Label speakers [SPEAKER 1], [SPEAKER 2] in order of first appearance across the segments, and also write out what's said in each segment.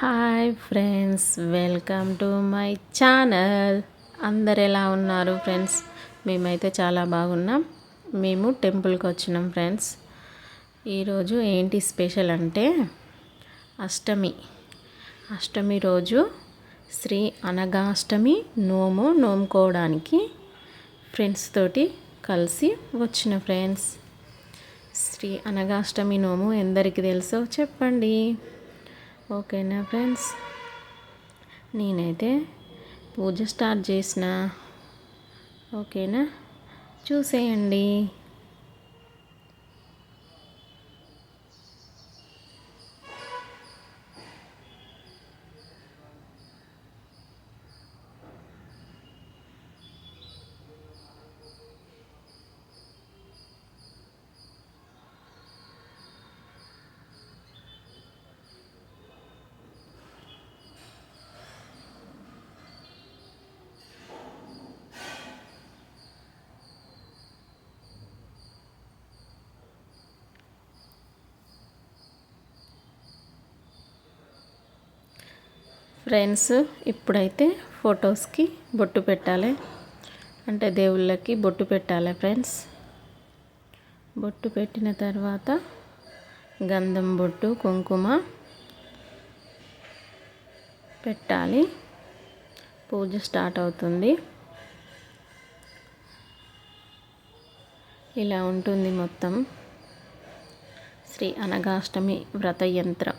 [SPEAKER 1] Hi friends welcome to my channel. అందరు ఎలా ఉన్నారు ఫ్రెండ్స్? మేమైతే చాలా బాగున్నాం. మేము టెంపుల్కి వచ్చినాం ఫ్రెండ్స్. ఈరోజు ఏంటి స్పెషల్ అంటే అష్టమి. అష్టమి రోజు శ్రీ అనగాష్టమి నోము నోముకోవడానికి ఫ్రెండ్స్ తోటి కలిసి వచ్చిన ఫ్రెండ్స్. శ్రీ అనగాష్టమి నోము ఎందరికి తెలుసో చెప్పండి. ఓకేనా ఫ్రెండ్స్? నేనైతే పూజ స్టార్ట్ చేసిన. ఓకేనా? చూసేయండి. ఫ్రెండ్స్ ఇప్పుడైతే ఫొటోస్కి బొట్టు పెట్టాలి. అంటే దేవుళ్ళకి బొట్టు పెట్టాలి ఫ్రెండ్స్. బొట్టు పెట్టిన తర్వాత గంధం బొట్టు కుంకుమ పెట్టాలి. పూజ స్టార్ట్ అవుతుంది. ఇలా ఉంటుంది మొత్తం. శ్రీ అనగాష్టమి వ్రత యంత్రం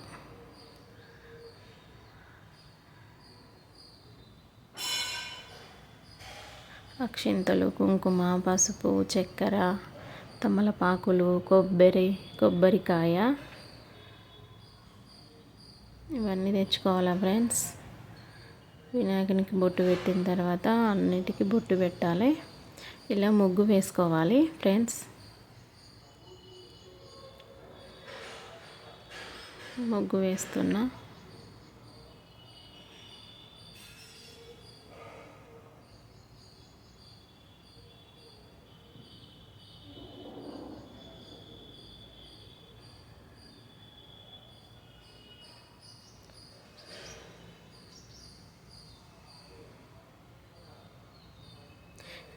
[SPEAKER 1] అక్షింతలు కుంకుమ పసుపు చక్కెర తమలపాకులు కొబ్బరి కొబ్బరికాయ. ఇవన్నీ తెచ్చుకోవాలా ఫ్రెండ్స్? వినాయకునికి బొట్టు పెట్టిన తర్వాత అన్నిటికీ బొట్టు పెట్టాలి. ఇలా ముగ్గు వేసుకోవాలి ఫ్రెండ్స్. ముగ్గు వేస్తున్నా.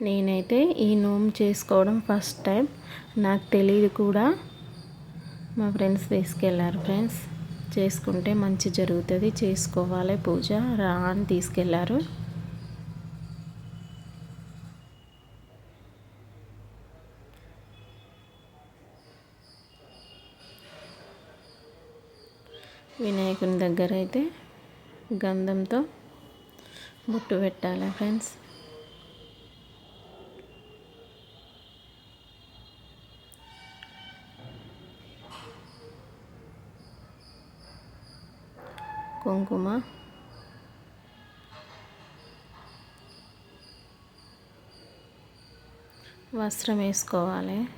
[SPEAKER 1] నేనైతే ఈ నోమ్ చేసుకోవడం ఫస్ట్ టైం. నాకు తెలియదు కూడా. మా ఫ్రెండ్స్ తీసుకెళ్ళారు ఫ్రెండ్స్. చేసుకుంటే మంచి జరుగుతుంది. చేసుకోవాలి పూజ. రా అని తీసుకెళ్ళారు వినాయకుని దగ్గర అయితే గంధంతో బుట్టు పెట్టాలి ఫ్రెండ్స్. కుంకుమ. వస్త్రం వేసుకోవాలి.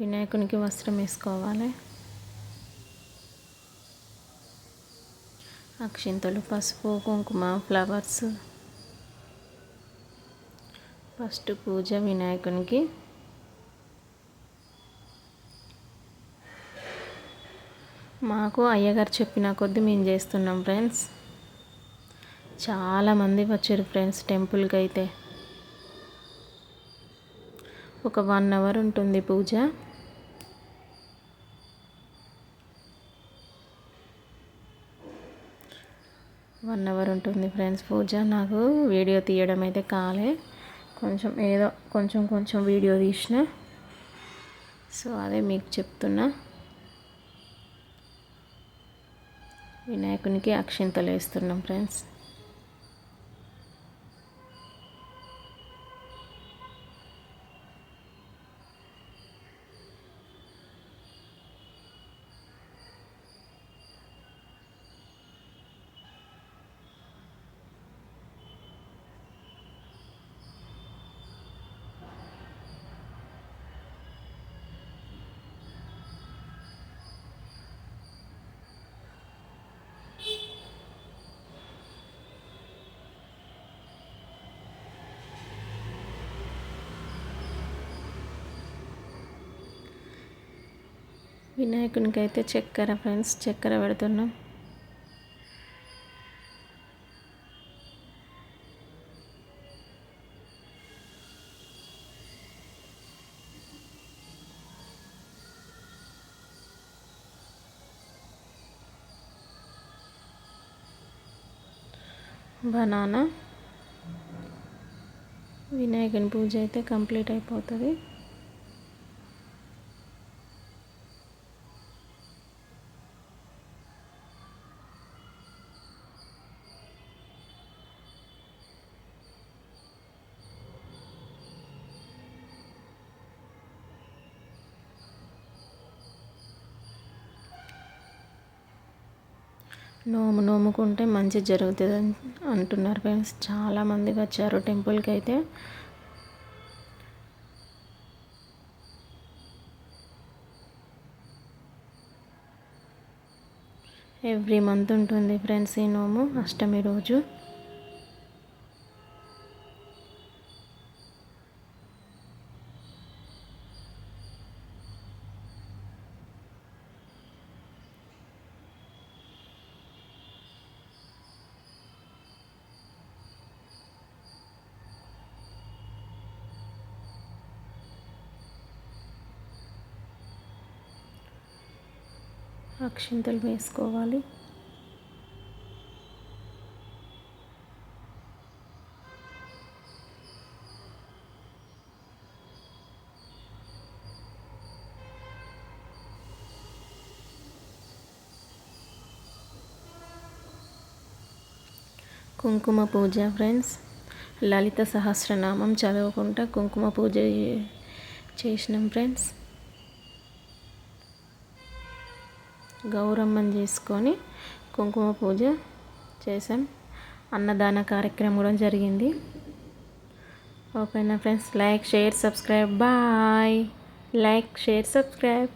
[SPEAKER 1] వినాయకునికి వస్త్రం వేసుకోవాలి. అక్షింతలు పసుపు కుంకుమ ఫ్లవర్స్. ఫస్ట్ పూజ వినాయకునికి. మాకు అయ్యగారు చెప్పిన కొద్దీ మేము చేస్తున్నాం ఫ్రెండ్స్. చాలామంది వచ్చారు ఫ్రెండ్స్ టెంపుల్కి అయితే. ఒక వన్ అవర్ ఉంటుంది పూజ. వన్ అవర్ ఉంటుంది ఫ్రెండ్స్ పూజ. నాకు వీడియో తీయడం అయితే కాలే. కొంచెం ఏదో కొంచెం కొంచెం వీడియో తీసిన. సో అదే మీకు చెప్తున్నా. వినాయకునికి అక్షింతలు వేస్తున్నాం ఫ్రెండ్స్ వినాయకునికి అయితే చక్కెర ఫ్రెండ్స్ చక్కెర పెడుతున్నాం. బనానా. వినాయకుని పూజ అయితే కంప్లీట్ అయిపోతుంది. నోము నోముకుంటే మంచి జరుగుతుంది అంటున్నారు ఫ్రెండ్స్ చాలామంది వచ్చారు టెంపుల్కి అయితే. ఎవ్రీ మంత్ ఉంటుంది ఫ్రెండ్స్ ఈ నోము అష్టమి రోజు. అక్షింతలు వేసుకోవాలి. కుంకుమ పూజ ఫ్రెండ్స్ లలిత సహస్రనామం చదువుకుంటా కుంకుమ పూజ చేసినాం ఫ్రెండ్స్. గౌరమ్మని చేసుకొని కుంకుమ పూజ చేసాం అన్నదాన కార్యక్రమం కూడా జరిగింది. ఓకేనా friends? Like share subscribe. Bye. Like share subscribe.